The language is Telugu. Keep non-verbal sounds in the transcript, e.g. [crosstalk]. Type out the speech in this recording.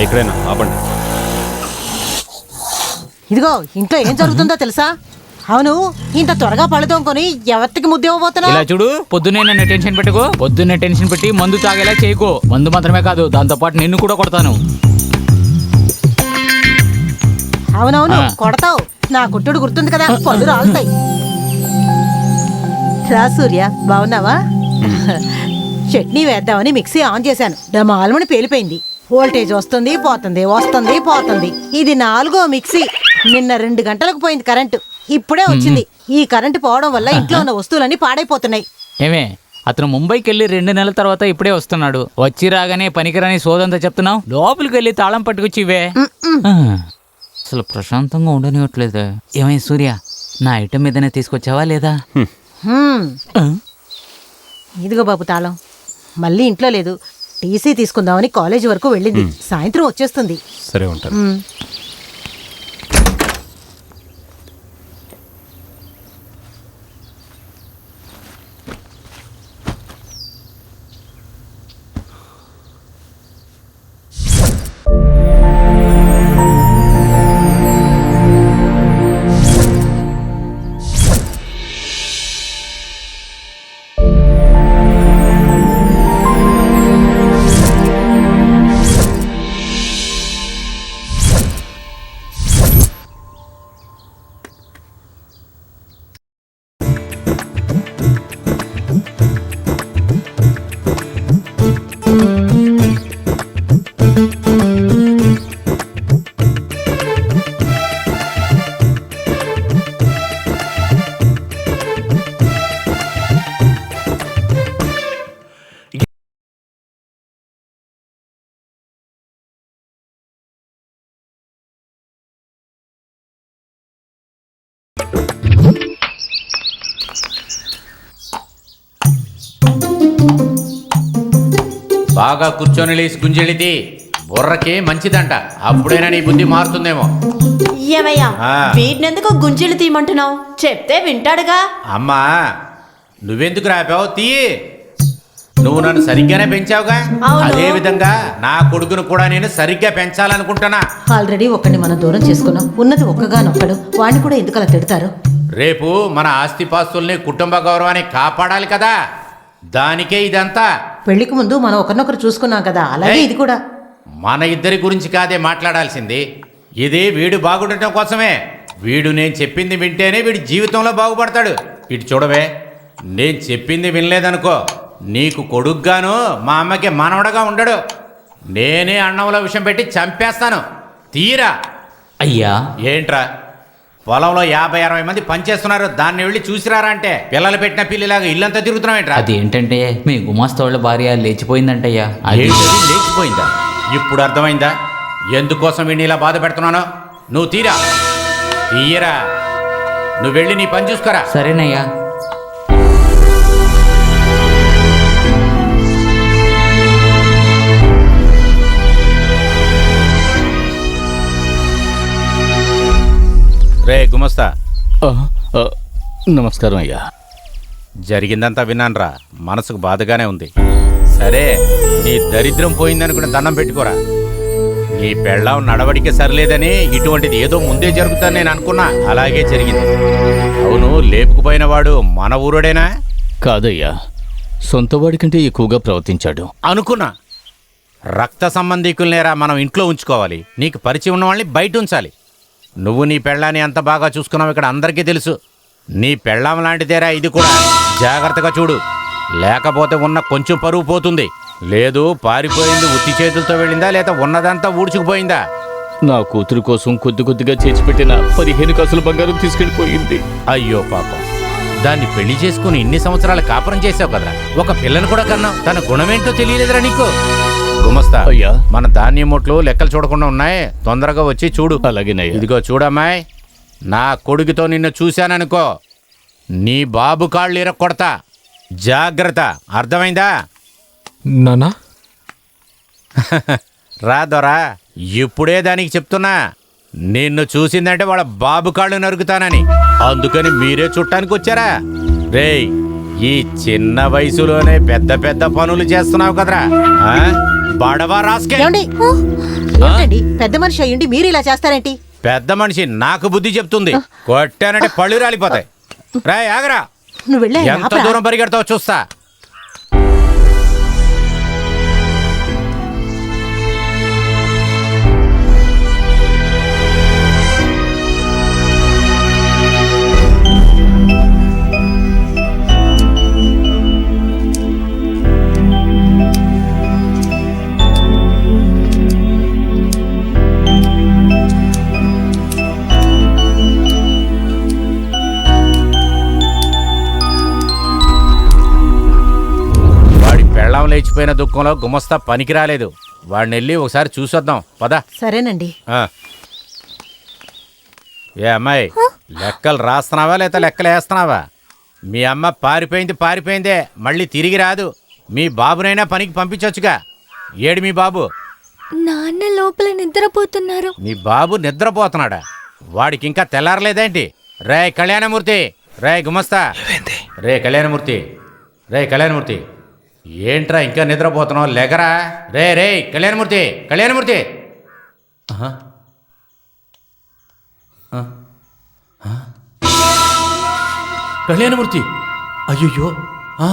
ఇక్కడేనా? ఆపండి. ఇదిగో ఇంట్లో ఏం జరుగుతుందో తెలుసా? అవును ఇంత త్వరగా పళ్ళు తోముకొని ఎవరికి ముద్ద ఇవ్వబోతున్నావు? ఇలా చూడు పొద్దున్నే నన్ను టెన్షన్ పెట్టుకో పొద్దున్నే టెన్షన్ పెట్టి మందు తాగేలా చేయకు. మందు మాత్రమే కాదు దాంతో పాటు నిన్ను కూడా కొడతాను. అవునవును ఆ. కొడతావు. నా కుట్టుడు గుర్తుంది కదా పళ్ళు రాలుతాయి. రా సూర్య బాగున్నావా? చట్నీ వేద్దామని మిక్సీ ఆన్ చేశాను. డమాల్మని పేలిపోయింది. వోల్టేజ్ వస్తుంది పోతుంది వస్తుంది పోతుంది. ఇది నాలుగో మిక్సీ. నిన్న రెండు గంటలకు పోయింది కరెంటు. ఇప్పుడే వచ్చింది. ఈ కరెంటు పోవడం వల్ల ఇంట్లో ఉన్న వస్తువులన్నీ పాడైపోతున్నాయి. ఏమే అతను ముంబైకి వెళ్ళి రెండు నెలల తర్వాత ఇప్పుడే వస్తున్నాడు. వచ్చి రాగానే పనికిరాని సోదంతా చెప్తున్నావు? లోపలికి వెళ్ళి తాళం పట్టుకొచ్చి ఇవే. అసలు ప్రశాంతంగా ఉండనివ్వట్లేదు. ఏమై సూర్య నా ఐటమ్ మీదనే తీసుకొచ్చావా లేదా? ఇదిగో బాబు తాళం. మళ్ళీ ఇంట్లో లేదు. టీసీ తీసుకుందామని కాలేజీ వరకు వెళ్ళింది. సాయంత్రం వచ్చేస్తుంది. సరే ఉంటాను. బాగా కూర్చొని లేచి గుంజెళితే బుర్రకి మంచిదంట. అప్పుడైనా నీ బుద్ధి మారుతుందేమో. ఏమయ్యా ఆ. వీటినెందుకు గుంజీలు తీయమంటున్నావు? చెప్తే వింటాడుగా. అమ్మా నువ్వెందుకు రాపావు? తీయి. నువ్వు నన్ను సరిగ్గానే పెంచావుగా? అవును. అదే విధంగా నా కొడుకును కూడా నేను సరిగ్గా పెంచాలనుకుంటున్నా. ఆల్రెడీ ఒక్కడిని మనం దూరం చేసుకున్నాం. ఉన్నది ఒక్కగానొక్కడు. వాడిని కూడా ఎందుకు అలా తిడతారు? రేపు మన ఆస్తిపాస్తుల్ని కుటుంబ గౌరవాన్ని కాపాడాలి కదా. దానికే ఇదంతా. పెళ్ళికి ముందు మనం ఒకరినొకరు చూసుకున్నాం కదా అలాగే ఏయ్. ఇది కూడా. మన ఇద్దరి గురించి కాదే మాట్లాడాల్సింది. ఇది వీడు బాగుండటం కోసమే. వీడు నేను చెప్పింది వింటేనే వీడి జీవితంలో బాగుపడతాడు. ఇటు చూడవే నేను చెప్పింది వినలేదనుకో నీకు కొడుగ్గాను మా అమ్మకి మనవడగా ఉండడు. నేనే అన్నంలో విషయం పెట్టి చంపేస్తాను. తీరా. అయ్యా. ఏంట్రా? పొలంలో యాభై అరవై మంది పనిచేస్తున్నారు. దాన్ని వెళ్ళి చూసిరారా అంటే? పిల్లలు పెట్టిన పిల్లిలాగా ఇల్లంతా తిరుగుతున్నావు ఏంట్రా? అది ఏంటంటే మీ గుమాస్తా వాళ్ళ భార్య లేచిపోయిందంటయ్యా. అది లేచిపోయిందా? ఇప్పుడు అర్థమైందా? ఎందుకోసం వీడిని ఇలా బాధ పెడుతున్నాను? నువ్వు తీరా. తీయరా. నువ్వు వెళ్ళి నీ పని చూసుకోరా. సరేనయ్యా. గుమస్తా. నమస్కారం అయ్యా. జరిగిందంతా విన్నానురా. మనసుకు బాధగానే ఉంది. సరే నీ దరిద్రం పోయిందనుకుని దండం పెట్టుకోరా. నీ పెళ్ళాం నడవడిక సరిలేదని ఇటువంటిది ఏదో ముందే జరుగుతుందని నేను అనుకున్నా. అలాగే జరిగింది. అవును లేపుకుపోయిన వాడు మన ఊరుడేనా? కాదయ్యా సొంత వాడి కంటే ఎక్కువగా ప్రవర్తించాడు. అనుకున్నా. రక్త సంబంధికులనేరా మనం ఇంట్లో ఉంచుకోవాలి. నీకు పరిచయం ఉన్న వాళ్ళని బయట ఉంచాలి. నువ్వు నీ పెళ్ళాన్ని ఎంత బాగా చూసుకున్నావు ఇక్కడ అందరికీ తెలుసు. నీ పెళ్ళాం లాంటిదేరా ఇది కూడా. జాగ్రత్తగా చూడు. లేకపోతే ఉన్న కొంచెం పరువు పోతుంది. లేదు పారిపోయింది ఉత్తి చేతులతో వెళ్ళిందా లేదా ఉన్నదంతా ఊడ్చుకుపోయిందా? నా కూతురు కోసం కొద్ది కొద్దిగా చేర్చిపెట్టిన పదిహేను కాసుల బంగారం తీసుకెళ్ళిపోయింది. అయ్యో పాపం. దాన్ని పెళ్ళి చేసుకుని ఇన్ని సంవత్సరాలు కాపురం చేసావు కదరా. ఒక పిల్లని కూడా కన్నావు. తన గుణమేంటో తెలియలేదురా నీకు. గుమస్తా. అయ్యా. మన ధాన్యం మొట్లు లెక్కలు చూడకుండా ఉన్నాయి. తొందరగా వచ్చి చూడు. అలాగేనయ్యా. ఇదిగో చూడమ్మాయ్ నా కొడుకుతో నిన్ను చూశాననుకో. నీ బాబు కాళ్ళు ఇరక్కొడతా. జాగ్రత్త. అర్థమైందా? నానా? [laughs] రా దొరా ఇప్పుడే దానికి చెప్తున్నా. నిన్ను చూసిందంటే వాళ్ళ బాబు కాళ్ళు నరుకుతానని. అందుకని మీరే చుట్టానికి వచ్చారా? రేయ్ ఈ చిన్న వయసులోనే పెద్ద పెద్ద పనులు చేస్తున్నావు కదరా ఆ? బడవా రాసుకే ఏమండి? ఏంటండి? పెద్ద మనిషి అయ్యుండి మీరు ఇలా చేస్తారేంటి? పెద్ద మనిషి నాకు బుద్ధి చెప్తుంది. కొట్టానంటే పళ్ళు రాలిపోతాయి. రాయ్ ఆగరా. నువ్వు వెళ్ళే ఎంత దూరం పరిగెడతావో చూస్తా. లేచిపోయిన దుఃఖంలో గుమస్తా పనికి రాలేదు వాడిని వెళ్ళి ఒకసారి చూసొద్దాం. పద. సరేనండి. ఆ. ఏ అమ్మాయి లెక్కలు రాస్తున్నావా లేదా లెక్కలు వేస్తున్నావా? మీ అమ్మ పారిపోయింది పారిపోయిందే. మళ్ళీ తిరిగి రాదు. మీ బాబునైనా పనికి పంపించొచ్చుగా. ఏడు మీ బాబు? నాన్న లోపల నిద్రపోతున్నారు. నీ బాబు నిద్రపోతున్నాడా? వాడికి ఇంకా తెల్లారలేదేంటి? రే కళ్యాణమూర్తి రే గుమస్తా. రే కళ్యాణమూర్తి రే కళ్యాణమూర్తి. ఏంట్రా ఇంకా నిద్రపోతున్నావు? లెగరా రే రే కళ్యాణమూర్తి కళ్యాణమూర్తి! కళ్యాణమూర్తి! అయ్యయ్యో! ఆ.